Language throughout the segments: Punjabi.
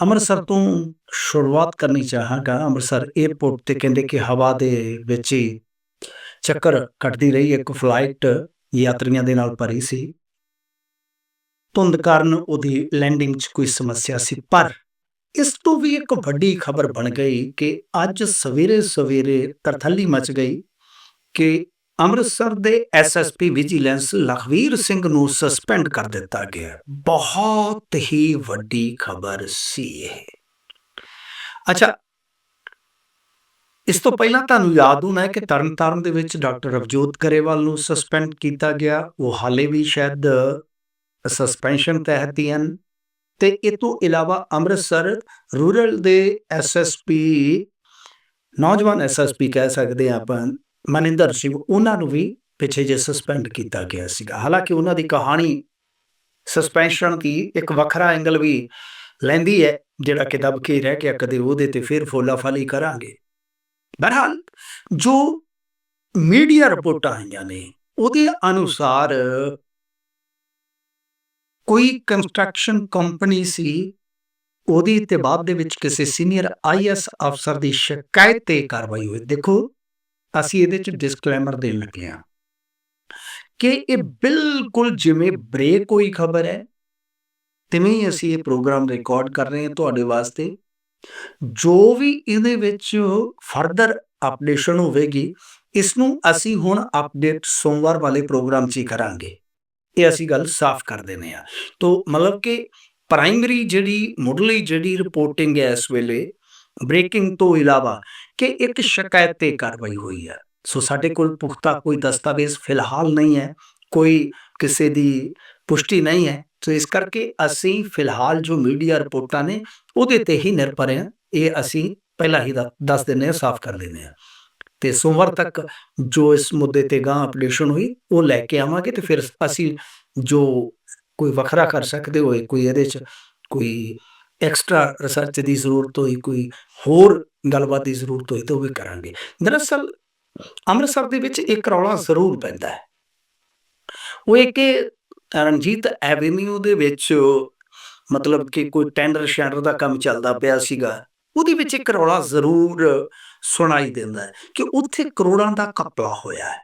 ਅੰਮ੍ਰਿਤਸਰ ਤੋਂ ਸ਼ੁਰੂਆਤ ਕਰਨੀ ਚਾਹਾਂਗਾ। ਅੰਮ੍ਰਿਤਸਰ 에ਅਰਪੋਰਟ ਤੇ ਕਹਿੰਦੇ ਕਿ ਹਵਾ ਦੇ ਵਿੱਚ ਹੀ ਚੱਕਰ ਕੱਟਦੀ ਰਹੀ। ਇੱਕ ਫਲਾਈਟ ਯਾਤਰੀਆਂ ਦੇ ਨਾਲ ਭਰੀ ਸੀ। ਧੁੰਦ ਕਾਰਨ ਉਹਦੀ ਲੈਂਡਿੰਗ 'ਚ ਕੋਈ ਸਮੱਸਿਆ ਸੀ। ਪਰ ਇਸ ਤੋਂ ਵੀ ਇੱਕ ਵੱਡੀ ਖਬਰ ਬਣ ਗਈ ਕਿ ਅੱਜ ਸਵੇਰੇ ਸਵੇਰੇ ਤਰਥੱਲੀ ਮਚ ਗਈ ਕਿ ਅੰਮ੍ਰਿਤਸਰ ਦੇ ਐਸਐਸਪੀ ਵਿਜੀਲੈਂਸ ਲਖਵੀਰ ਸਿੰਘ ਨੂੰ ਸਸਪੈਂਡ ਕਰ ਦਿੱਤਾ ਗਿਆ। ਬਹੁਤ ਹੀ ਵੱਡੀ ਖਬਰ ਸੀ ਇਹ। ਅੱਛਾ, ਇਸ ਤੋਂ ਪਹਿਲਾਂ ਤੁਹਾਨੂੰ ਯਾਦ ਹੋਣਾ ਹੈ ਕਿ ਤਰਨਤਾਰਨ ਦੇ ਵਿੱਚ ਡਾਕਟਰ ਰਵਜੋਤ ਕਰੇਵਾਲ ਨੂੰ ਸਸਪੈਂਡ ਕੀਤਾ ਗਿਆ। ਉਹ ਹਾਲੇ ਵੀ ਸ਼ਾਇਦ ਸਸਪੈਂਸ਼ਨ ਤਹਿਤ ਹੀ ਹਨ। ਤੇ ਇਹ ਤੋਂ ਇਲਾਵਾ ਅੰਮ੍ਰਿਤਸਰ ਰੂਰਲ ਦੇ ਐਸਐਸਪੀ ਨੌਜਵਾਨ ਐਸਐਸਪੀ ਕਹਿ ਸਕਦੇ ਹਾਂ ਆਪਾਂ ਮਨਿੰਦਰ ਸਿੰਘ ਉਹਨਾਂ ਨੂੰ ਵੀ ਪਿੱਛੇ ਜੇ ਸਸਪੈਂਡ ਕੀਤਾ ਗਿਆ ਸੀਗਾ। ਹਾਲਾਂਕਿ ਉਹਨਾਂ ਦੀ ਕਹਾਣੀ ਸਸਪੈਂਸ਼ਨ ਦੀ ਇੱਕ ਵੱਖਰਾ ਐਂਗਲ ਵੀ ਲੈਂਦੀ ਹੈ ਜਿਹੜਾ ਕਿ ਦਬ ਕੇ ਰਹਿ ਗਿਆ ਕਦੇ ਉਹਦੇ ਤੇ ਫਿਰ ਫੋਲਾਫਾਲੀ ਕਰਾਂਗੇ। ਬਹਰਹਾਲ ਜੋ ਮੀਡੀਆ ਰਿਪੋਰਟਾਂ ਆਈਆਂ ਨੇ ਉਹਦੇ ਅਨੁਸਾਰ ਕੋਈ ਕੰਸਟਰਕਸ਼ਨ ਕੰਪਨੀ ਸੀ ਉਹਦੀ ਤੇ ਬਾਅਦ ਦੇ ਵਿੱਚ ਕਿਸੇ ਸੀਨੀਅਰ ਆਈਐਸ ਅਫਸਰ ਦੀ ਸ਼ਿਕਾਇਤ ਤੇ ਕਾਰਵਾਈ ਹੋਈ। ਦੇਖੋ ਅਸੀਂ ਇਹਦੇ ਚ ਡਿਸਕਲੇਮਰ ਦੇਣ ਲੱਗੇ ਹਾਂ। ਕਿ ਇਹ ਬਿਲਕੁਲ ਜਿਵੇਂ ਬ੍ਰੇਕ ਹੋਈ ਖਬਰ ਹੈ ਤਿਵੇਂ ਹੀ ਅਸੀਂ ਇਹ ਪ੍ਰੋਗਰਾਮ ਰਿਕਾਰਡ ਕਰ ਰਹੇ ਹਾਂ ਤੁਹਾਡੇ ਵਾਸਤੇ। ਜੋ ਵੀ ਇਹਦੇ ਵਿੱਚ ਫਰਦਰ ਅਪਡੇਸ਼ਨ ਹੋਵੇਗੀ ਇਸ ਨੂੰ ਅਸੀਂ ਹੁਣ ਅਪਡੇਟ ਸੋਮਵਾਰ ਵਾਲੇ ਪ੍ਰੋਗਰਾਮ 'ਚ ਹੀ ਕਰਾਂਗੇ। ਇਹ ਅਸੀਂ ਗੱਲ ਸਾਫ਼ ਕਰ ਦਿੰਦੇ ਆ ਤੋਂ ਮਤਲਬ ਕਿ ਪ੍ਰਾਇਮਰੀ ਜਿਹੜੀ ਮੁੱਢਲੀ ਜਿਹੜੀ ਰਿਪੋਰਟਿੰਗ ਹੈ ਇਸ ਵੇਲੇ ਬ੍ਰੇਕਿੰਗ ਤੋਂ ਇਲਾਵਾ ਕਿ ਇੱਕ ਸ਼ਿਕਾਇਤ ਤੇ ਕਾਰਵਾਈ ਹੋਈ ਹੈ। ਸੋ ਸਾਡੇ ਕੋਲ ਪੁਖਤਾ ਕੋਈ ਦਸਤਾਵੇਜ਼ ਫਿਲਹਾਲ ਨਹੀਂ ਹੈ। ਕੋਈ ਕਿਸੇ ਦੀ ਪੁਸ਼ਟੀ ਨਹੀਂ ਹੈ। ਸੋ ਇਸ ਕਰਕੇ ਅਸੀਂ ਫਿਲਹਾਲ ਜੋ ਮੀਡੀਆ ਰਿਪੋਰਟਾਂ ਨੇ ਉਹਦੇ ਤੇ ਹੀ ਨਿਰਭਰ ਹਾਂ। ਇਹ ਅਸੀਂ ਪਹਿਲਾਂ ਹੀ ਦੱਸ ਦਿੰਨੇ ਆ ਸਾਫ਼ ਕਰ ਦਿੰਨੇ ਆ ਤੇ ਸੋਮਵਾਰ ਤੱਕ ਜੋ ਇਸ ਮੁੱਦੇ ਤੇ ਗਾਂ ਅਪਡੇਸ਼ਨ ਹੋਈ ਉਹ ਲੈ ਕੇ ਆਵਾਂਗੇ ਤੇ ਫਿਰ ਅਸੀਂ ਜੋ ਕੋਈ ਵੱਖਰਾ ਕਰ ਸਕਦੇ ਹੋਏ ਕੋਈ ਇਹਦੇ ਚ ਕੋਈ ਐਕਸਟਰਾ ਰਿਸਰਚ ਦੀ ਜ਼ਰੂਰਤ ਹੋਈ ਕੋਈ ਹੋਰ ਗੱਲਬਾਤ ਦੀ ਜ਼ਰੂਰਤ ਹੋਈ ਤਾਂ ਉਹ ਵੀ ਕਰਾਂਗੇ। ਦਰਅਸਲ ਅੰਮ੍ਰਿਤਸਰ ਦੇ ਵਿੱਚ ਇੱਕ ਰੌਲਾ ਜ਼ਰੂਰ ਪੈਂਦਾ ਹੈ। ਉਹ ਇਹ ਕਿ ਰਣਜੀਤ ਐਵੇਨਿਊ ਦੇ ਵਿੱਚ ਮਤਲਬ ਕਿ ਕੋਈ ਟੈਂਡਰ ਸ਼ੈਂਡਰ ਦਾ ਕੰਮ ਚੱਲਦਾ ਪਿਆ ਸੀਗਾ ਉਹਦੇ ਵਿੱਚ ਇੱਕ ਰੌਲਾ ਜ਼ਰੂਰ ਸੁਣਾਈ ਦਿੰਦਾ ਹੈ ਕਿ ਉੱਥੇ ਕਰੋੜਾਂ ਦਾ ਕਪਲਾ ਹੋਇਆ ਹੈ।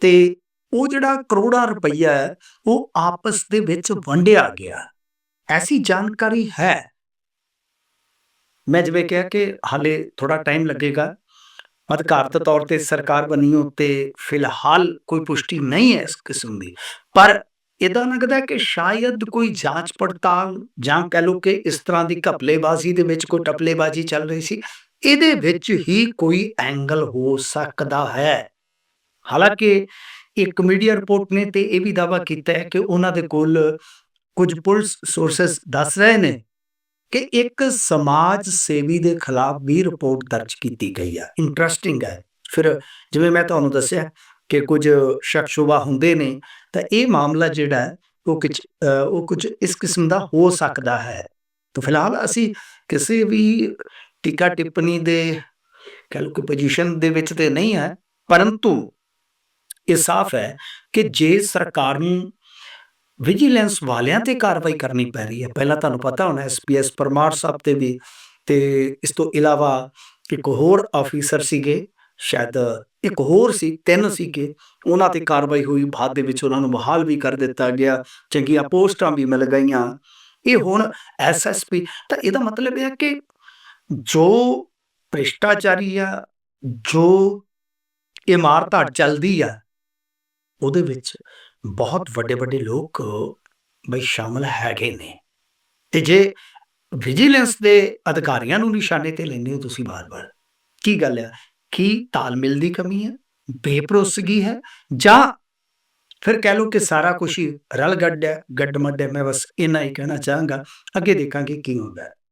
ਤੇ ਉਹ ਜਿਹੜਾ ਕਰੋੜਾਂ ਰੁਪਈਆ ਹੈ ਉਹ ਆਪਸ ਦੇ ਵਿੱਚ ਵੰਡਿਆ ਗਿਆ। ਐਸੀ ਜਾਣਕਾਰੀ ਹੈ ਮੈਂ ਜਿਵੇਂ ਕਿਹਾ ਕਿ ਹਾਲੇ ਥੋੜਾ ਟਾਈਮ ਲੱਗੇਗਾ ਅਧਿਕਾਰਤ ਤੌਰ ਤੇ ਸਰਕਾਰ ਬਣੀ ਉੱਤੇ ਫਿਲਹਾਲ ਕੋਈ ਪੁਸ਼ਟੀ ਨਹੀਂ ਹੈ ਇਸ ਕਿਸਮ ਦੀ ਪਰ ਇਦਾਂ ਲੱਗਦਾ ਕਿ ਸ਼ਾਇਦ ਕੋਈ ਜਾਂਚ ਪੜਤਾਲ ਜਾਂ ਕਹਿ ਲੋ ਕਿ ਇਸ ਤਰ੍ਹਾਂ ਦੀ ਘਪਲੇਬਾਜ਼ੀ ਦੇ ਵਿੱਚ ਕੋਈ ਟਪਲੇਬਾਜ਼ੀ ਚੱਲ ਰਹੀ ਸੀ ਇਹਦੇ ਵਿੱਚ ਹੀ ਕੋਈ ਐਂਗਲ ਹੋ ਸਕਦਾ ਹੈ ਹਾਲਾਂਕਿ ਇੱਕ ਮੀਡੀਆ ਰਿਪੋਰਟ ਨੇ ਤੇ ਇਹ ਵੀ ਦਾਵਾ ਕੀਤਾ ਹੈ ਕਿ ਉਹਨਾਂ ਦੇ ਕੋਲ ਕੁਝ ਪੁਲਿਸ ਸੋਰਸਸ ਦੱਸ ਰਹੇ ਨੇ ਕਿ ਇੱਕ ਸਮਾਜ ਸੇਵੀ ਦੇ ਖਿਲਾਫ ਵੀ ਰਿਪੋਰਟ ਦਰਜ ਕੀਤੀ ਗਈ ਹੈ ਇੰਟਰਸਟਿੰਗ ਹੈ। ਫਿਰ ਜਿਵੇਂ ਮੈਂ ਤੁਹਾਨੂੰ ਦੱਸਿਆ ਕਿ ਕੁਝ ਸ਼ੱਕ ਸ਼ੁਬਾ ਹੁੰਦੇ ਨੇ ਤਾਂ ਇਹ ਮਾਮਲਾ ਜਿਹੜਾ ਉਹ ਕੁਝ ਉਹ ਕੁਝ ਇਸ ਕਿਸਮ ਦਾ ਹੋ ਸਕਦਾ ਹੈ। ਤਾਂ ਫਿਲਹਾਲ ਅਸੀਂ ਕਿਸੇ ਵੀ ਟਿੱਕਾ ਟਿੱਪਣੀ ਦੇ ਕਹ ਲਓ ਕਿ ਪੋਜੀਸ਼ਨ ਦੇ ਵਿੱਚ ਤੇ ਨਹੀਂ ਹੈ ਪਰੰਤੂ ਇਹ ਸਾਫ਼ ਹੈ ਕਿ ਜੇ ਸਰਕਾਰ ਨੂੰ ਵਿਜੀਲੈਂਸ ਵਾਲਿਆਂ ਤੇ ਕਾਰਵਾਈ ਕਰਨੀ ਪੈ ਰਹੀ ਹੈ। ਪਹਿਲਾਂ ਤੁਹਾਨੂੰ ਪਤਾ ਹੋਣਾ ਐਸਪੀਐਸ ਪਰਮਾਰ ਸਾਹਿਬ ਤੇ ਵੀ ਤੇ ਇਸ ਤੋਂ ਇਲਾਵਾ ਇੱਕ ਹੋਰ ਆਫੀਸਰ ਸੀਗੇ ਸ਼ਾਇਦ ਇੱਕ ਹੋਰ ਸੀ ਤਿੰਨ ਸੀਗੇ। ਉਹਨਾਂ ਤੇ ਕਾਰਵਾਈ ਹੋਈ ਬਾਅਦ ਦੇ ਵਿੱਚ ਉਹਨਾਂ ਨੂੰ ਬਹਾਲ ਵੀ ਕਰ ਦਿੱਤਾ ਗਿਆ। ਚੰਗੀਆਂ ਪੋਸਟਾਂ ਵੀ ਮਿਲ ਗਈਆਂ। ਇਹ ਹੁਣ ਐਸਐਸਪੀ ਤਾਂ ਇਹਦਾ ਮਤਲਬ ਇਹ ਹੈ ਕਿ ਜੋ ਭ੍ਰਿਸ਼ਟਾਚਾਰੀ ਆ ਜੋ ਇਮਾਰਤਾਂ ਚੱਲਦੀ ਆ ਉਹਦੇ ਵਿੱਚ ਬਹੁਤ ਵੱਡੇ ਵੱਡੇ ਲੋਕ ਬਈ ਸ਼ਾਮਲ ਹੈਗੇ ਨੇ। ਤੇ ਜੇ ਵਿਜੀਲੈਂਸ ਦੇ ਅਧਿਕਾਰੀਆਂ ਨੂੰ ਨਿਸ਼ਾਨੇ ਤੇ ਲੈਂਦੇ ਹੋ ਤੁਸੀਂ ਬਾਰ-ਬਾਰ ਕੀ ਗੱਲ ਹੈ ਕੀ ਤਾਲਮੇਲ ਦੀ ਕਮੀ ਹੈ ਬੇਪਰੋਸਗੀ ਹੈ? ਜਾਂ ਫਿਰ ਕਹਿ ਲਓ ਕਿ ਸਾਰਾ ਕੁਝ ਹੀ ਰਲ ਗੱਡ ਹੈ ਗੱਡ ਮੱਡ ਹੈ ਮੈਂ ਬਸ ਇੰਨਾ ਹੀ ਕਹਿਣਾ ਚਾਹਾਂਗਾ। ਅੱਗੇ ਦੇਖਾਂਗੇ ਕੀ ਹੁੰਦਾ। ਹੈ